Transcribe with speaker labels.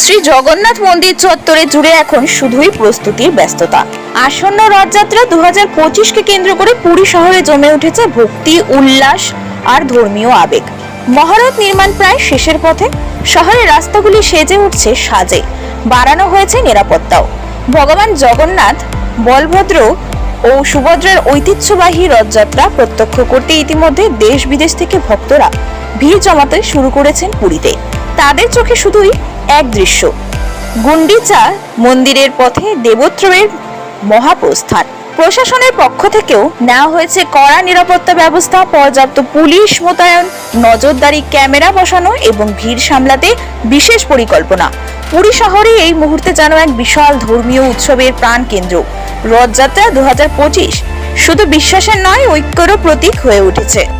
Speaker 1: শ্রী জগন্নাথ মন্দির চত্বরে জুড়ে এখন শুধুই প্রস্তুতির ব্যস্ততা। আসন্ন রথযাত্রা দু হাজার পঁচিশকে কেন্দ্র করে পুরী শহরে জমে উঠেছে ভক্তি, উল্লাস আর ধর্মীয় আবেগ। মহারথ নির্মাণ প্রায় শেষের পথে, শহরের রাস্তাগুলি সেজে উঠছে সাজে। বাড়ানো হয়েছে নিরাপত্তাও। ভগবান জগন্নাথ, বলভদ্র ও সুভদ্রার ঐতিহ্যবাহী রথযাত্রা প্রত্যক্ষ করতে ইতিমধ্যে দেশ বিদেশ থেকে ভক্তরা ভিড় জমাতে শুরু করেছেন পুরীতে। তাদের চোখে শুধুই এক দৃশ্য। গুন্ডিচা মন্দিরের পথে দেবত্রয়ের মহাপ্রস্থান। প্রশাসনের পক্ষ থেকেও নেওয়া হয়েছে কড়া নিরাপত্তা ব্যবস্থা, পর্যাপ্ত পুলিশ মোতায়েন, নজরদারি ক্যামেরা বসানো এবং ভিড় সামলাতে বিশেষ পরিকল্পনা। পুরী শহরে এই মুহূর্তে যেন এক বিশাল ধর্মীয় উৎসবের প্রাণ কেন্দ্র। রথযাত্রা দু হাজার পঁচিশ শুধু বিশ্বাসের নয়, ঐক্যরও প্রতীক হয়ে উঠেছে।